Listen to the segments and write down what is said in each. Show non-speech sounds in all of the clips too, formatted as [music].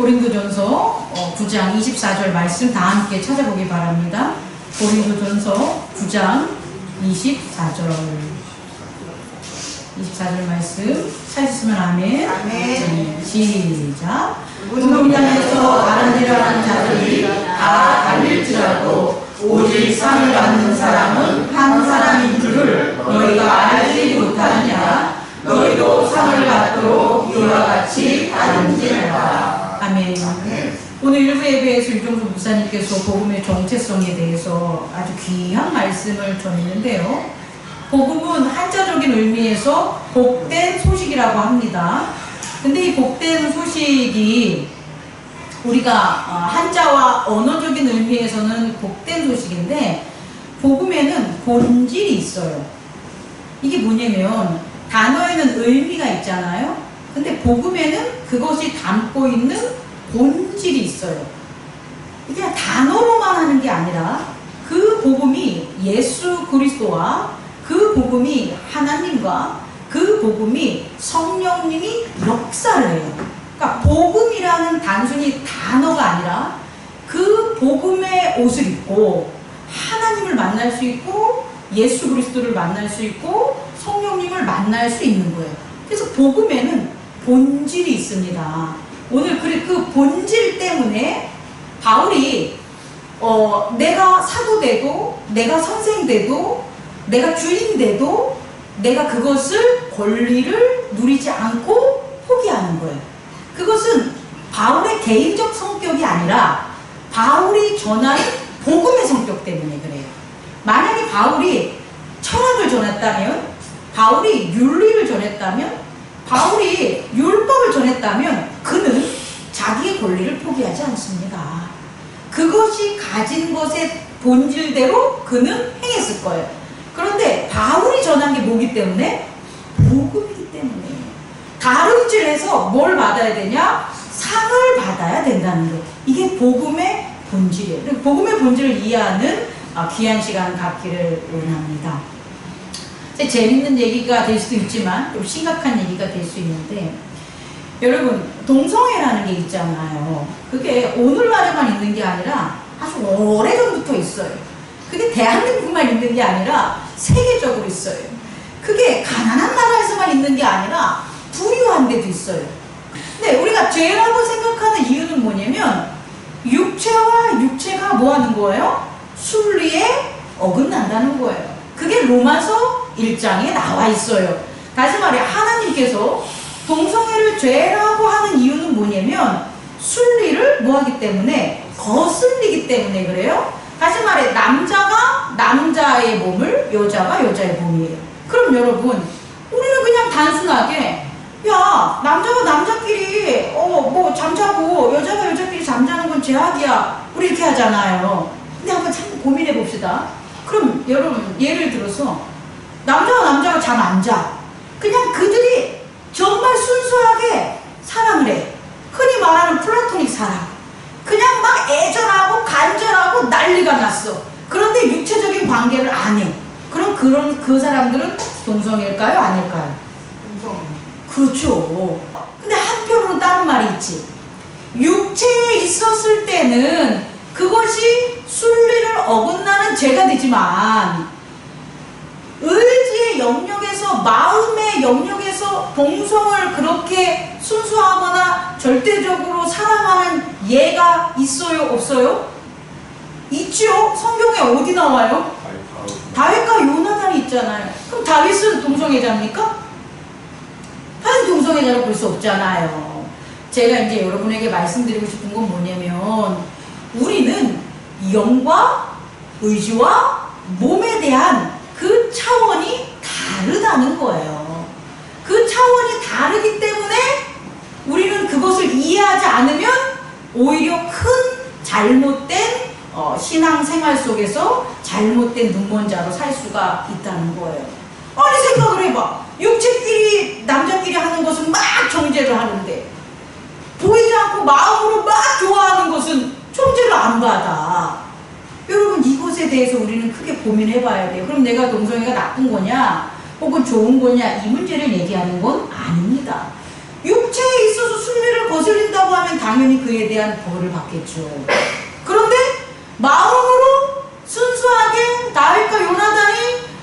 고린도전서 어, 9장 24절 말씀 다 함께 찾아보기 바랍니다. 고린도전서 9장 24절 24절 말씀 찾으시면 아멘. 아멘. 네, 시작. 일을 하는 자들이 다 달릴지라도 오직 상을 받는 사람은 한 사람인 줄을 너희가 알지 못하느냐 너희도 상을 받도록 이와 같이 다른지라 아멘. 오늘 일부 예배에서 유종수 목사님께서 복음의 정체성에 대해서 아주 귀한 말씀을 전했는데요. 복음은 한자적인 의미에서 복된 소식이라고 합니다. 근데 이 복된 소식이 우리가 어, 한자와 언어적인 의미에서는 복된 소식인데 복음에는 본질이 있어요. 이게 뭐냐면 단어에는 의미가 있잖아요. 근데 복음에는 그것이 담고 있는 본질이 있어요. 이게 단어로만 하는 게 아니라 그 복음이 예수 그리스도와 그 복음이 하나님과 그 복음이 성령님이 역사를 해요. 그러니까 복음이라는 단순히 단어가 아니라 그 복음의 옷을 입고 하나님을 만날 수 있고 예수 그리스도를 만날 수 있고 성령님을 만날 수 있는 거예요. 그래서 복음에는 본질이 있습니다. 오늘 그, 그 본질 때문에 바울이 어, 내가 사도 되고 내가 선생 되도 내가 주인 되도 내가 그것을 권리를 누리지 않고 포기하는 거예요. 그것은 바울의 개인적 성격이 아니라 바울이 전하는 복음의 성격 때문에 그래요. 만약에 바울이 철학을 전했다면, 바울이 윤리를 전했다면, 바울이 율법을 전했다면, 그는 자기의 권리를 포기하지 않습니다. 그것이 가진 것의 본질대로 그는 행했을 거예요. 그런데 바울이 전한 게 뭐기 때문에? 복음이기 때문에. 다름질해서 뭘 받아야 되냐? 상을 받아야 된다는 거. 이게 복음의 본질이에요. 그리고 복음의 본질을 이해하는 아, 귀한 시간 갖기를 원합니다. 재밌는 얘기가 될 수도 있지만 좀 심각한 얘기가 될 수 있는데 여러분 동성애라는 게 있잖아요. 그게 오늘날에만 있는 게 아니라 아주 오래전부터 있어요. 그게 대한민국만 있는 게 아니라 세계적으로 있어요. 그게 가난한 나라에서만 있는 게 아니라 부유한 데도 있어요. 근데 우리가 죄라고 생각하는 이유는 뭐냐면 육체와 육체가 뭐 하는 거예요? 순리에 어긋난다는 거예요. 그게 로마서 1장에 나와 있어요. 다시 말해 하나님께서 동성애를 죄라고 하는 이유는 뭐냐면 순리를 뭐 하기 때문에 거슬리기 때문에 그래요. 다시 말해 남자가 남자의 몸을 여자가 여자의 몸이에요. 그럼 여러분 우리는 그냥 단순하게 야 남자가 남자끼리 어 뭐 잠자고 여자가 여자끼리 잠자는 건 죄악이야 우리 이렇게 하잖아요. 근데 한번 참 고민해 봅시다. 그럼 여러분 예를 들어서 남자와 남자가 잠 안 자. 그냥 그들이 정말 순수하게 사랑을 해. 흔히 말하는 플라토닉 사랑. 그냥 막 애절하고 간절하고 난리가 났어. 그런데 육체적인 관계를 안 해. 그럼 그런 그 사람들은 동성일까요? 아닐까요? 그렇죠. 근데 한편으로 다른 말이 있지. 육체에 있었을 때는 그것이 순리를 어긋나는 죄가 되지만 영역에서 마음의 영역에서 동성을 그렇게 순수하거나 절대적으로 사랑하는 예가 있어요 없어요? 있죠. 성경에 어디 나와요? 다윗과 요나단이 있잖아요. 그럼 다윗은 동성애자입니까? 한 동성애자로 볼 수 없잖아요. 제가 이제 여러분에게 말씀드리고 싶은 건 뭐냐면 우리는 영과 의지와 몸에 대한 그 차원이 다르다는 거예요. 그 차원이 다르기 때문에 우리는 그것을 이해하지 않으면 오히려 큰 잘못된 어, 신앙생활 속에서 잘못된 눈먼자로 살 수가 있다는 거예요. 아니 생각을 해봐. 육체끼리 남자끼리 하는 것은 막 정죄를 하는데 보이지 않고 마음으로 막 좋아하는 것은 정죄를 안 받아. 여러분 이것에 대해서 우리는 크게 고민해 봐야 돼요. 그럼 내가 동성애가 나쁜 거냐 혹은 좋은 거냐 이 문제를 얘기하는 건 아닙니다. 육체에 있어서 순리를 거슬린다고 하면 당연히 그에 대한 벌을 받겠죠. 그런데 마음으로 순수하게 다윗과 요나단이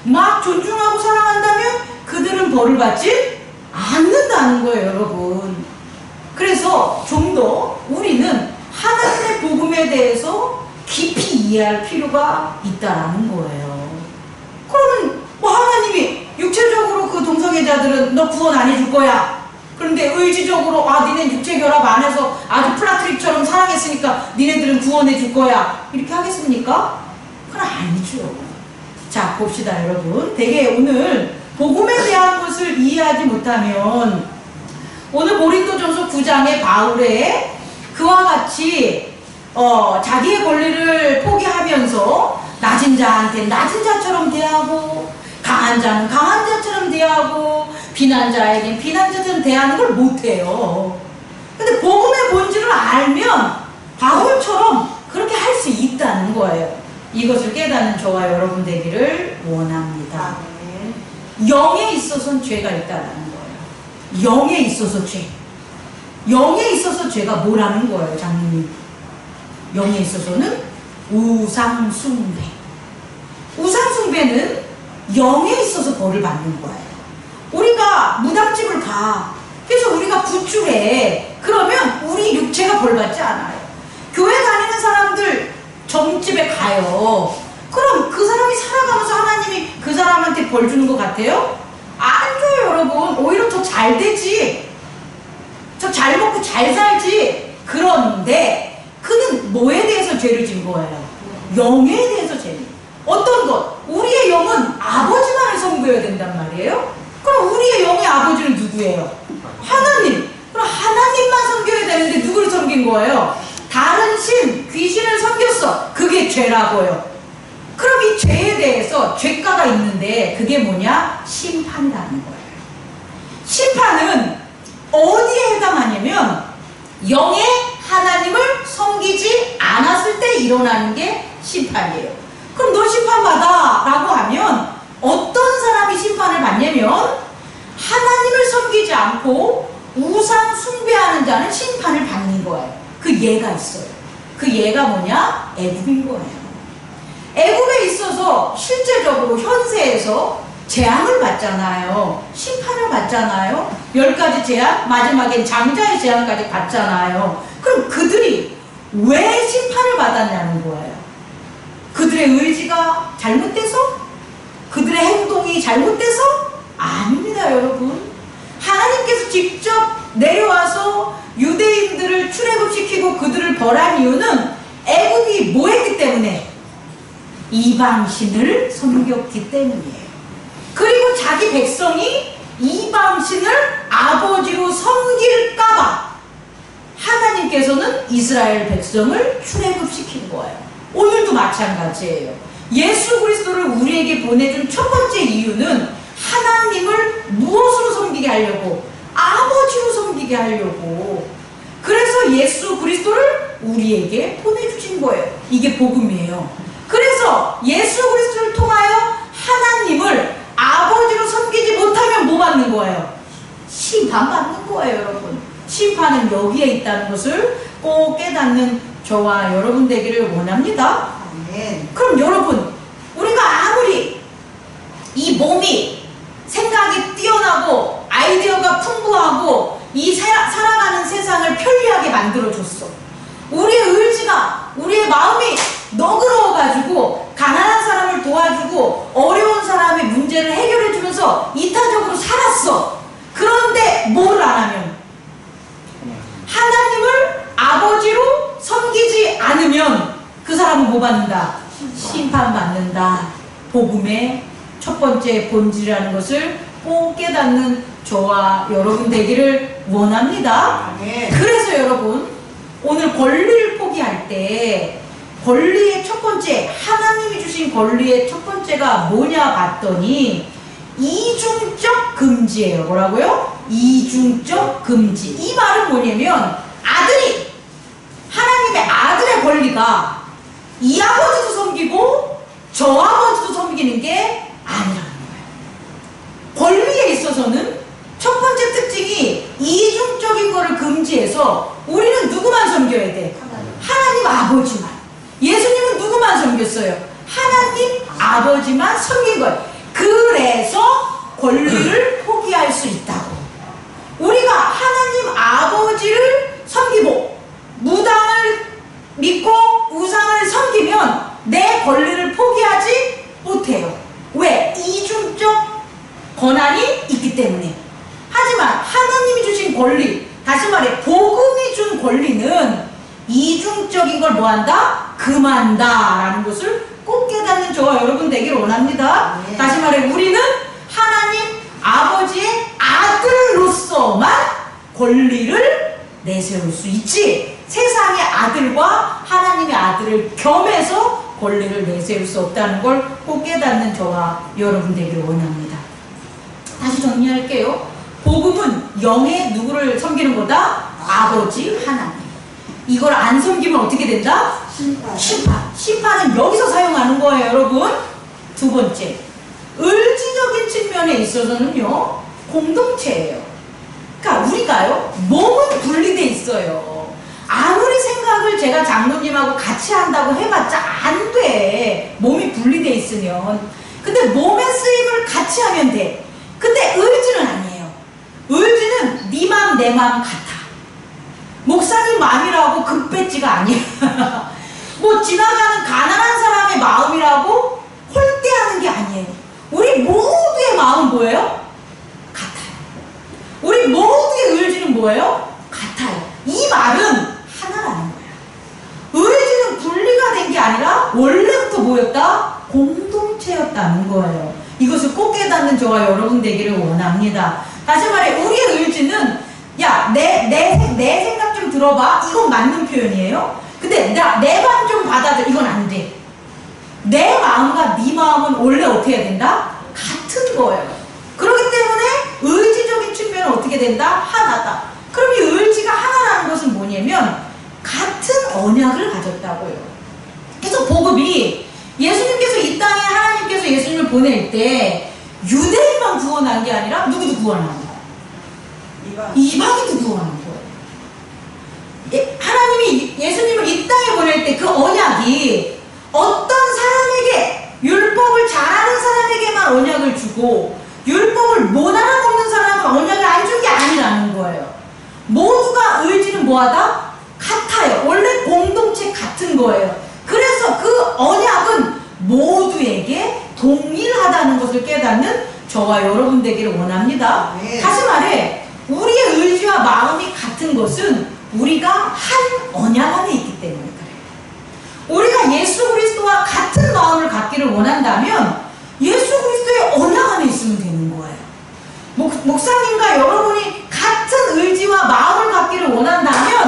막 존중하고 사랑한다면 그들은 벌을 받지 않는다는 거예요, 여러분. 그래서 좀 더 우리는 하나님의 복음에 대해서 깊이 이해할 필요가 있다라는 거예요. 그러면 뭐 하나님이 그 동성애자들은 너 구원 안 해줄 거야. 그런데 의지적으로 아 니네 육체 결합 안 해서 아주 플라트릭처럼 사랑했으니까 니네들은 구원해 줄 거야. 이렇게 하겠습니까? 그건 아니죠. 자 봅시다 여러분. 되게 오늘 복음에 대한 것을 이해하지 못하면 오늘 고린도전서 9장의 바울의 그와 같이 어, 자기의 권리를 포기하면서 낮은 자한테 낮은 자처럼 대하고 강한 자는 강한 자처럼 대하고 비난자에겐 비난자처럼 대하는 걸 못해요. 근데 복음의 본질을 알면 바울처럼 그렇게 할 수 있다는 거예요. 이것을 깨닫는 저와 여러분 되기를 원합니다. 영에 있어서는 죄가 있다는 거예요. 영에 있어서 죄. 영에 있어서 죄가 뭐라는 거예요, 장로님? 영에 있어서는 우상숭배. 우상숭배는 영에 있어서 벌을 받는 거예요. 우리가 무당집을 가. 그래서 우리가 부추해. 그러면 우리 육체가 벌 받지 않아요. 교회 다니는 사람들 점집에 가요. 그럼 그 사람이 살아가면서 하나님이 그 사람한테 벌 주는 것 같아요? 안 줘요, 여러분. 오히려 더 잘 되지. 저 잘 먹고 잘 살지. 그런데 그는 뭐에 대해서 죄를 진 거예요? 영에 대해서 죄. 어떤 것? 우리의 영은 섬겨야 된단 말이에요? 그럼 우리의 영의 아버지는 누구예요? 하나님. 그럼 하나님만 섬겨야 되는데 누구를 섬긴 거예요? 다른 신, 귀신을 섬겼어. 그게 죄라고요. 그럼 이 죄에 대해서 죄가가 있는데 그게 뭐냐? 심판이라는 거예요. 심판은 어디에 해당하냐면 영의 하나님을 섬기지 않았을 때 일어나는 게 심판이에요. 그럼 너 심판받아 라고 하면 어떤 사람이 심판을 받냐면 하나님을 섬기지 않고 우상 숭배하는 자는 심판을 받는 거예요. 그 예가 있어요. 그 예가 뭐냐? 애굽인 거예요. 애굽에 있어서 실제적으로 현세에서 재앙을 받잖아요. 심판을 받잖아요. 열 가지 재앙, 마지막엔 장자의 재앙까지 받잖아요. 그럼 그들이 왜 심판을 받았냐는 거예요. 그들의 의지가 잘못돼서? 그들의 행동이 잘못돼서? 아닙니다, 여러분. 하나님께서 직접 내려와서 유대인들을 출애굽시키고 그들을 벌한 이유는 애굽이 뭐 했기 때문에? 이방신을 섬겼기 때문이에요. 그리고 자기 백성이 이방신을 아버지로 섬길까봐 하나님께서는 이스라엘 백성을 출애굽시킨 거예요. 오늘도 마찬가지예요. 예수 그리스도를 우리에게 보내준 첫 번째 이유는 하나님을 무엇으로 섬기게 하려고? 아버지로 섬기게 하려고. 그래서 예수 그리스도를 우리에게 보내주신 거예요. 이게 복음이에요. 그래서 예수 그리스도를 통하여 하나님을 아버지로 섬기지 못하면 뭐 받는 거예요? 심판 받는 거예요, 여러분. 심판은 여기에 있다는 것을 꼭 깨닫는 저와 여러분 되기를 원합니다. 그럼 여러분, 우리가 아무리 이 몸이 생각이 뛰어나고 아이디어가 풍부하고 이 살아, 살아가는 세상을 편리하게 만들어줬어. 우리의 의지가, 우리의 마음이 너그러워가지고 가난한 사람을 도와주고 어려운 사람의 문제를 해결해주면서 이타적으로 살았어. 그런데 뭘 안 하면? 하나님을 아버지로 섬기지 않으면 그 사람은 뭐 받는다? 심판받는다. 복음의 첫 번째 본질이라는 것을 꼭 깨닫는 저와 여러분 되기를 원합니다. 아멘. 그래서 여러분 오늘 권리를 포기할 때 권리의 첫 번째 하나님이 주신 권리의 첫 번째가 뭐냐 봤더니 이중적 금지예요. 뭐라고요? 이중적 금지. 이 말은 뭐냐면 아들이 하나님의 아들의 권리가 이 아버지도 섬기고 저 아버지도 섬기는 게. 있어서는 첫 번째 특징이 이중적인 거를 금지해서 우리는 누구만 섬겨야 돼? 하나님 아버지만. 예수님은 누구만 섬겼어요? 하나님 아버지만 섬긴 거예요. 그래서 권리를 [clears throat] 포기할 수 있다고. 우리가 하나님 아버지를 섬기고 무당을 믿고 우상을 섬기면 내 권리를 포기하지 못해요. 왜? 이중적 권한이 있기 때문에. 하지만 하나님이 주신 권리, 다시 말해 복음이 준 권리는 이중적인 걸 뭐한다? 금한다 라는 것을 꼭 깨닫는 저와 여러분 되기를 원합니다. 네. 다시 말해 우리는 하나님 아버지의 아들로서만 권리를 내세울 수 있지 세상의 아들과 하나님의 아들을 겸해서 권리를 내세울 수 없다는 걸 꼭 깨닫는 저와 여러분 되기를 원합니다. 다시 정리할게요. 복음은 영의 누구를 섬기는 거다? 아버지 하나님. 이걸 안 섬기면 어떻게 된다? 심판. 심판. 심판은 여기서 사용하는 거예요, 여러분. 두 번째. 의지적인 측면에 있어서는요, 공동체예요. 그러니까 우리가요, 몸은 분리돼 있어요. 아무리 생각을 제가 장로님하고 같이 한다고 해봤자 안 돼. 몸이 분리돼 있으면. 근데 몸의 쓰임을 같이 하면 돼. 근데 의지는 아니에요. 의지는 네 맘, 내맘 같아. 목사님 마음이라고 급배지가 아니야. [laughs] 뭐 지나가는 가난한 사람의 마음이라고 홀대하는 게 아니에요. 우리 모두의 마음은 뭐예요? 같아요. 우리 모두의 의지는 뭐예요? 같아요. 이 말은 하나라는 거야. 의지는 분리가 된 게 아니라 원래부터 뭐였다? 공동체였다는 거예요. 이것을 꼭 깨닫는 저와 여러분 되기를 원합니다. 다시 말해, 우리의 의지는 야, 내, 내, 생- 내 생각 좀 들어봐. 이건 맞는 표현이에요. 근데 나, 내맘좀 받아줘. 이건 안 돼. 내 마음과 네 마음은 원래 어떻게 해야 된다? 같은 거예요. 그렇기 때문에 의지적인 측면은 어떻게 된다? 하나다. 그럼 이 의지가 하나라는 것은 뭐냐면 같은 언약을 가졌다고요. 그래서 복음이 예수님께서 보낼 때 유대인만 구원한 게 아니라 누구도 구원한 거예요. 이방. 이방 인도 구원한 거예요. 예, 하나님이 예수님을 이 땅에 보낼 때 그 언약이 어떤 사람에게 율법을 잘하는 사람에게만 언약을 주고 율법을 못 알아먹는 사람은 언약을 안 준 게 아니라는 거예요. 모두가 의지는 뭐하다? 같아요. 원래 공동체 같은 거예요. 그래서 그 언약은 모두에게 동일하다는 것을 깨닫는 저와 여러분 되기를 원합니다. 네. 다시 말해, 우리의 의지와 마음이 같은 것은 우리가 한 언약 안에 있기 때문에 그래요. 우리가 예수 그리스도와 같은 마음을 갖기를 원한다면 예수 그리스도의 언약 안에 있으면 되는 거예요. 목, 목사님과 여러분이 같은 의지와 마음을 갖기를 원한다면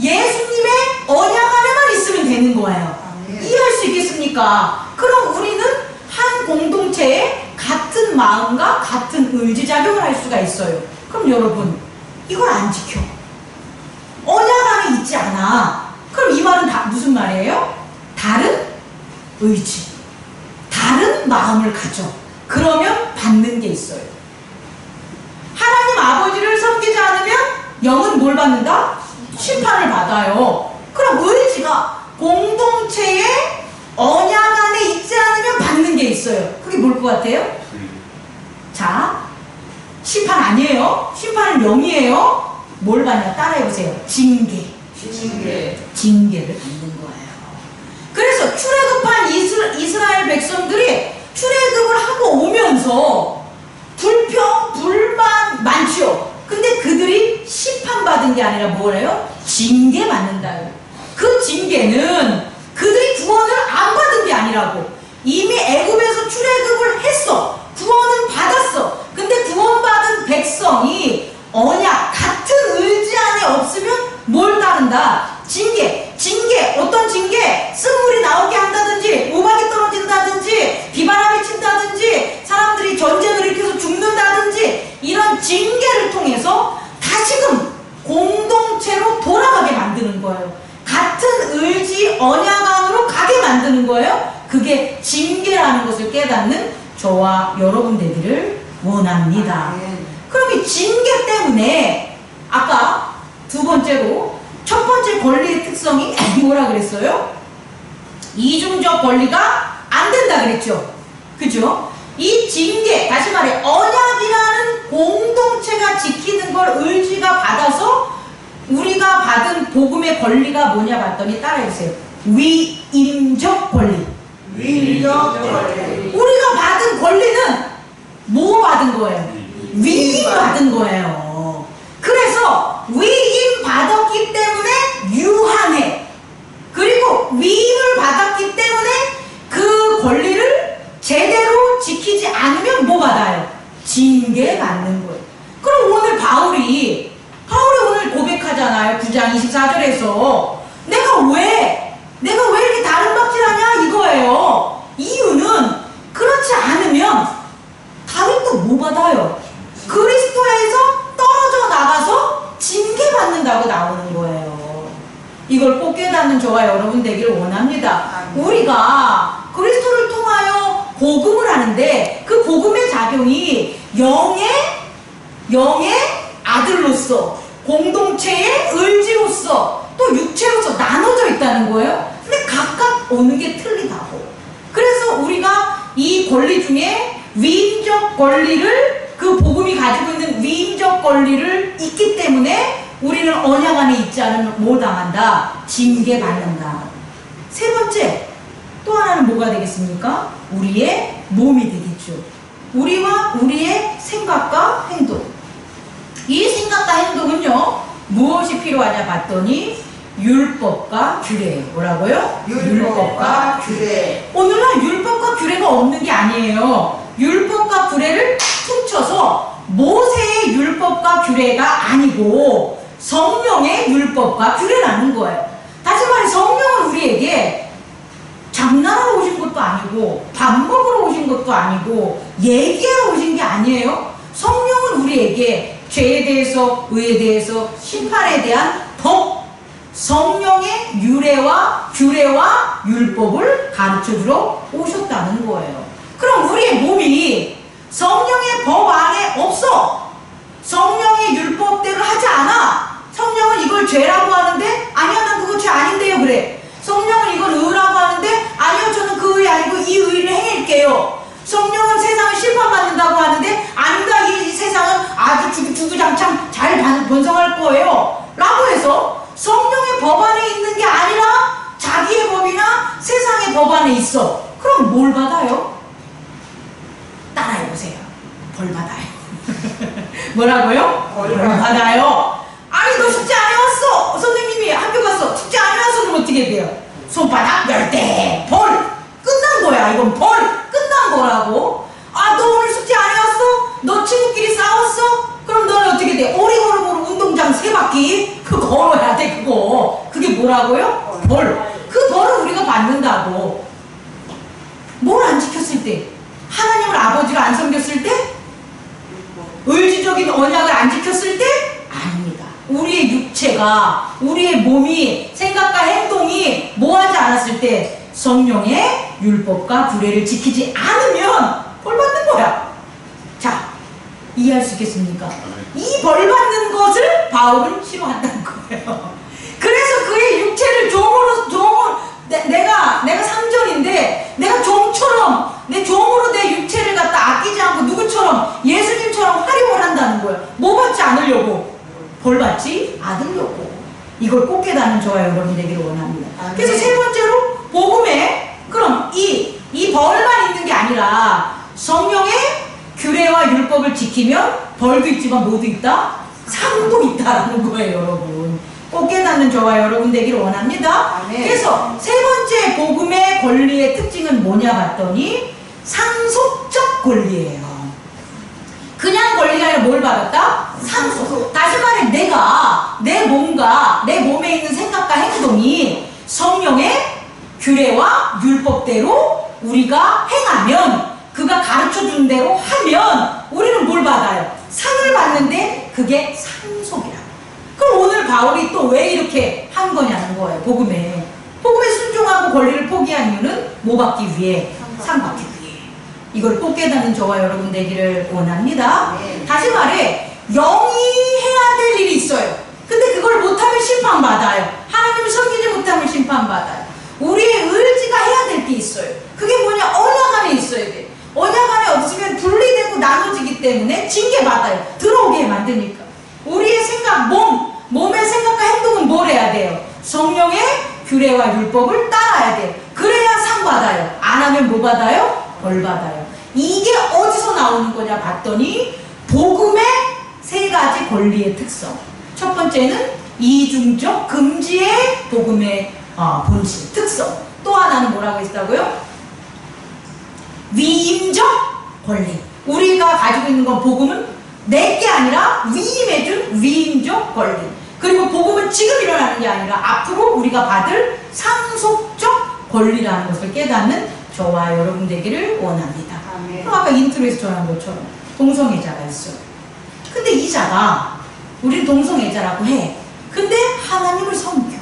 예수님의 언약 안에만 있으면 되는 거예요. 아멘. 이해할 수 있겠습니까? 그럼 우리는 한 공동체에 같은 마음과 같은 의지작용을 할 수가 있어요. 그럼 여러분, 이걸 안 지켜. 언약 안에 있지 않아. 그럼 이 말은 다 무슨 말이에요? 다른 의지. 다른 마음을 가져. 그러면 받는 게 있어요. 하나님 아버지를 섬기지 않으면 영은 뭘 받는다? 심판을 받아요. 그럼 의지가 공동체의 언약 안에 있지 않으면 받는 게 있어요. 뭘 것 같아요? 자, 심판 아니에요. 심판은 영이에요. 뭘 받냐? 따라해보세요. 징계. 징계. 징계를 받는 거예요. 그래서 출애굽한 이스라, 이스라엘 백성들이 출애굽을 하고 오면서 불평, 불만 많죠. 근데 그들이 심판받은 게 아니라 뭐래요? 징계 받는다요. 그 징계는 그들이 구원을 안 받은 게 아니라고. 이미 애굽에서 출애굽을 했어. 구원은 받았어. 근데 구원받은 백성이 언약 같은 의지 안에 없으면 뭘 따른다? 징계. 징계. 어떤 징계? 쓴물이 나오게 한다든지, 우박이 떨어진다든지, 비바람이 친다든지, 사람들이 전쟁을 일으켜서 죽는다든지, 이런 징계를 통해서 다시금 공동체로 돌아가게 만드는 거예요. 같은 의지 언약 안으로 가게 만드는 거예요. 그게 징계라는 것을 깨닫는 저와 여러분 되기를 원합니다. 아멘. 그럼 이 징계 때문에 아까 두 번째로 첫 번째 권리의 특성이 뭐라 그랬어요? 이중적 권리가 안 된다 그랬죠. 그죠? 이 징계, 다시 말해, 언약이라는 공동체가 지키는 걸 의지가 받아서 우리가 받은 복음의 권리가 뭐냐 봤더니 따라해주세요. 위임적 권리. 위적 권리. 우리가 받은 권리는 뭐 받은 거예요? 위임 받은 거예요. 그래서 위임 받았기 때문에 유한해. 그리고 위임을 받았기 때문에 그 권리를 제대로 지키지 않으면 뭐 받아요? 징계 받는 거예요. 그럼 오늘 바울이 바울이 오늘 고백하잖아요. 9장 24절에서 내가 왜 내가 왜 이렇게 다른 박질하냐 이거예요. 이유는 그렇지 않으면 다윗도 뭐 받아요? 그리스도에서 떨어져 나가서 징계받는다고 나오는 거예요. 이걸 꼭 깨닫는 저와 여러분 되기를 원합니다. 아멘. 우리가 그리스도를 통하여 복음을 하는데 그 복음의 작용이 영의 영의 아들로서 공동체의 의지로서 또 육체로서 나눠져 있다는 거예요. 근데 각각 오는 게 틀리다고. 그래서 우리가 이 권리 중에 위임적 권리를 그 복음이 가지고 있는 위임적 권리를 있기 때문에 우리는 언약 안에 있지 않으면 뭐 당한다? 징계 받는다. 세 번째, 또 하나는 뭐가 되겠습니까? 우리의 몸이 되겠죠. 우리와 우리의 생각과 행동. 이 생각과 행동은요, 무엇이 필요하냐 봤더니, 율법과 규례예요. 뭐라고요? 율법과 규례. 오늘날 율법과 규례가 없는 게 아니에요. 율법과 규례를 퉁쳐서 모세의 율법과 규례가 아니고 성령의 율법과 규례라는 거예요. 말해 성령은 우리에게 장난하러 오신 것도 아니고 밥 먹으러 오신 것도 아니고 얘기하러 오신 게 아니에요. 성령은 우리에게 죄에 대해서 의에 대해서 심판에 대한 법 성령의 유래와 규례와 율법을 가르쳐 주러 오셨다는 거예요. 그럼 우리의 몸이 성령의 법 안에 없어. 성령의 율법대로 하지 않아. 성령은 이걸 죄라고 하는 죄 아닌데요 그래. 성령은 이걸 의라고 하는데 아니요 저는 그의 아니고 이 의를 행할게요. 성령은 세상을 심판받는다고 하는데 아니다 이 세상은 아주 주구, 주구장창 잘 반- 번성할 거예요. 라고 해서 성령의 법 안에 있는 게 아니라 자기의 법이나 세상의 법 안에 있어. 그럼 뭘 받아요? 따라해보세요. 벌 받아요. [laughs] 뭐라고요? 벌벌 받아요. 아니 너안 해왔 안 해왔어. 그럼 어떻게 돼요? 손바닥 열대 벌 끝난 거야. 이건 벌 끝난 거라고. 아 너 오늘 숙제 안 해왔어? 너 친구끼리 싸웠어? 그럼 너는 어떻게 돼? 오리걸음으로 운동장 세 바퀴 그거 걸어야 돼 그거. 그게 뭐라고요? 벌. 그 벌을 우리가 받는다고. 뭘 안 지켰을 때? 하나님을 아버지로 안 섬겼을 때? 의지적인 언약을 안 지켰을 때? 아닙니다. 우리의 육체가, 우리의 몸이, 생각과 행동이 뭐하지 않았을 때 성령의 율법과 규례를 지키지 않으면 벌 받는 거야. 자, 이해할 수 있겠습니까? 이 벌 받는 것을 바울은 싫어한다는 거예요. 그래서 그의 육체를 종으로, 종으로, 내, 내가, 내가 상전인데, 내가 종처럼, 내 종으로 내 육체를 갖다 아끼지 않고 누구처럼, 예수님처럼 활용을 한다는 거예요. 뭐 받지 않으려고? 벌 받지 않으려고. 이걸 꼭 깨닫는 저와 여러분 되기를 원합니다. 그래서 세 번째로, 복음에, 그럼 이, 이 벌만 있는 게 아니라, 성령의 규례와 지키면 벌도 있지만 뭐도 있다? 상도 있다라는 거예요, 여러분. 꼭 깨닫는 저와 여러분 되기를 원합니다. 아멘. 그래서 세 번째 복음의 권리의 특징은 뭐냐 봤더니 상속적 권리예요. 그냥 권리가 아니라 뭘 받았다? 상속. 다시 말해 내가 내 몸과 내 몸에 있는 생각과 행동이 성령의 규례와 율법대로 우리가 행하면 그가 가르쳐 준 대로 하면 우리는 뭘 받아요? 상을 받는데 그게 상속이라. 그럼 오늘 바울이 또 왜 이렇게 한 거냐는 거예요. 복음에. 복음에 순종하고 권리를 포기한 이유는 뭐 받기 위해? 상 받기 위해. 이걸 꼭 깨닫는 저와 여러분 되기를 원합니다. 네. 다시 말해 영이 해야 될 일이 있어요. 근데 그걸 못하면 심판받아요. 하나님을 섬기지 못하면 심판받아요. 우리의 의지가 해야 될 게 있어요. 그게 뭐냐? 언약 안에 있어야 돼. 언약 안에 없으면 분리되고 나눠지기 때문에 징계받아요. 들어오게 만드니까. 우리의 생각, 몸, 몸의 생각과 행동은 뭘 해야 돼요? 성령의 규례와 율법을 따라야 돼요. 그래야 상 받아요. 안 하면 뭐 받아요? 벌 받아요. 이게 어디서 나오는 거냐 봤더니 복음의 세 가지 권리의 특성. 첫 번째는 이중적 금지의 복음의 어, 본질, 특성. 또 하나는 뭐라고 했다고요? 위임적 권리. 우리가 가지고 있는 건 복음은 내게 아니라 위임해준 위임적 권리. 그리고 복음은 지금 일어나는 게 아니라 앞으로 우리가 받을 상속적 권리라는 것을 깨닫는 저와 여러분 되기를 원합니다. 그럼 아까 인트로에서 전한 것처럼 동성애자가 있어요. 근데 이 자가 우리는 동성애자라고 해. 근데 하나님을 섬겨.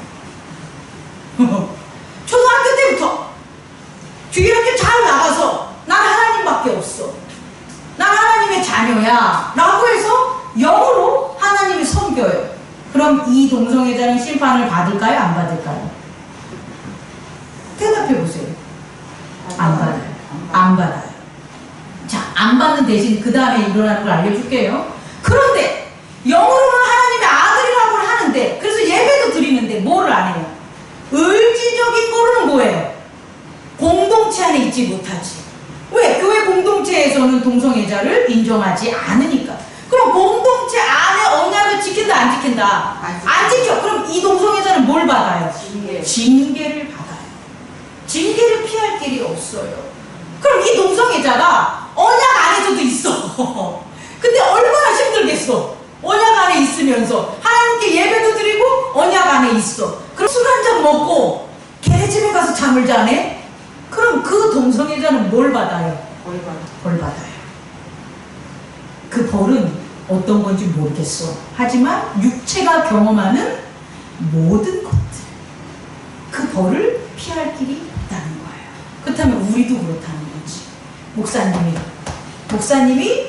[laughs] 초등학교 때부터 이렇게 잘 나가서 난 하나님밖에 없어. 난 하나님의 자녀야. 라고 해서 영으로 하나님을 섬겨요. 그럼 이 동성애자는 심판을 받을까요? 안 받을까요? 대답해 보세요. 안 받아요. 안 받아요. 자, 안 받는 대신 그 다음에 일어나는 걸 알려줄게요. 그런데 영으로는 하나님의 아들이라고 하는데 그래서 예배도 드리는데 뭐를 안 해요? 의지적인 거로는 뭐예요? 공동체 안에 있지 못하지. 왜? 교회 공동체에서는 동성애자를 인정하지 않으니까. 그럼 공동체 안에 언약을 지킨다 안 지킨다? 안 지켜. 안 지켜. 그럼 이 동성애자는 뭘 받아요? 징계. 징계를 받아요. 징계를 피할 길이 없어요. 그럼 이 동성애자가 언약 안에서도 있어. [laughs] 근데 얼마나 힘들겠어. 언약 안에 있으면서 하나님께 예배도 드리고 언약 안에 있어. 그럼 술 한 잔 먹고 걔네 집에 가서 잠을 자네? 그럼 그 동성애자는 뭘 받아요? 올바. 벌 받아요. 그 벌은 어떤 건지 모르겠어. 하지만 육체가 경험하는 모든 것들. 그 벌을 피할 길이 없다는 거예요. 그렇다면 우리도 그렇다는 거지. 목사님이. 목사님이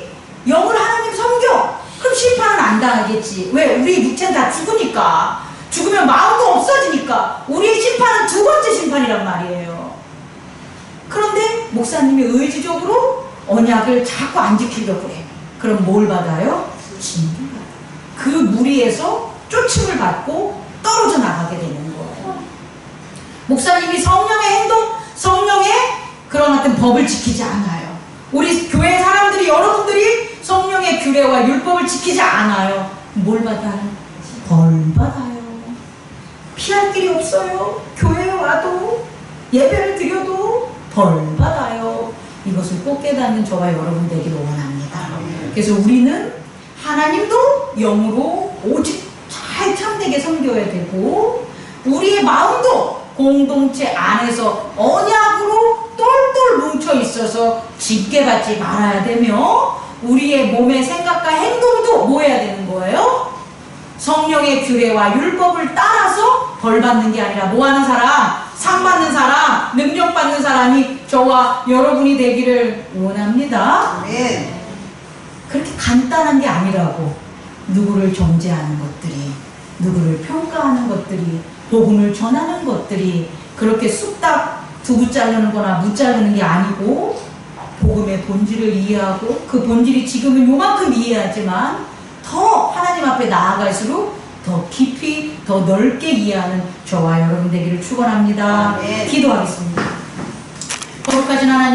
영을 하나님 섬겨. 그럼 심판은 안 당하겠지. 왜? 우리 육체는 다 죽으니까. 죽으면 마음도 없어지니까. 우리의 심판은 두 번째 심판이란 말이에요. 그런데 목사님이 의지적으로 언약을 자꾸 안 지키려고 해. 그럼 뭘 받아요? 그 무리에서 쫓임을 받고 떨어져 나가게 되는 거예요. 목사님이 성령의 행동, 성령의 그런 어떤 법을 지키지 않아요. 우리 교회 사람들이, 여러분들이 성령의 규례와 율법을 지키지 않아요. 뭘 받아요? 벌 받아요. 피할 길이 없어요. 교회에 와도 예배를 드려도 벌 받아요. 이것을 꼭 깨닫는 저와 여러분 되기를 원합니다. 그래서 우리는 하나님도 영으로 오직 잘 참되게 섬겨야 되고 우리의 마음도 공동체 안에서 언약으로 똘똘 뭉쳐 있어서 징계받지 말아야 되며 우리의 몸의 생각과 행동도 뭐 해야 되는 거예요? 성령의 규례와 율법을 따라서 벌 받는 게 아니라 뭐 하는 사람? 상 받는 사람, 능력 받는 사람이 저와 여러분이 되기를 원합니다. 아멘. 그렇게 간단한 게 아니라고. 누구를 정죄하는 것들이, 누구를 평가하는 것들이, 복음을 전하는 것들이 그렇게 쑥딱 두부 자르는 거나 무 자르는 게 아니고 복음의 본질을 이해하고 그 본질이 지금은 요만큼 이해하지만 더 하나님 앞에 나아갈수록 더 깊이 더 넓게 이해하는 저와 여러분 되기를 축원합니다. 아멘. 기도하겠습니다. 거룩하신 하나님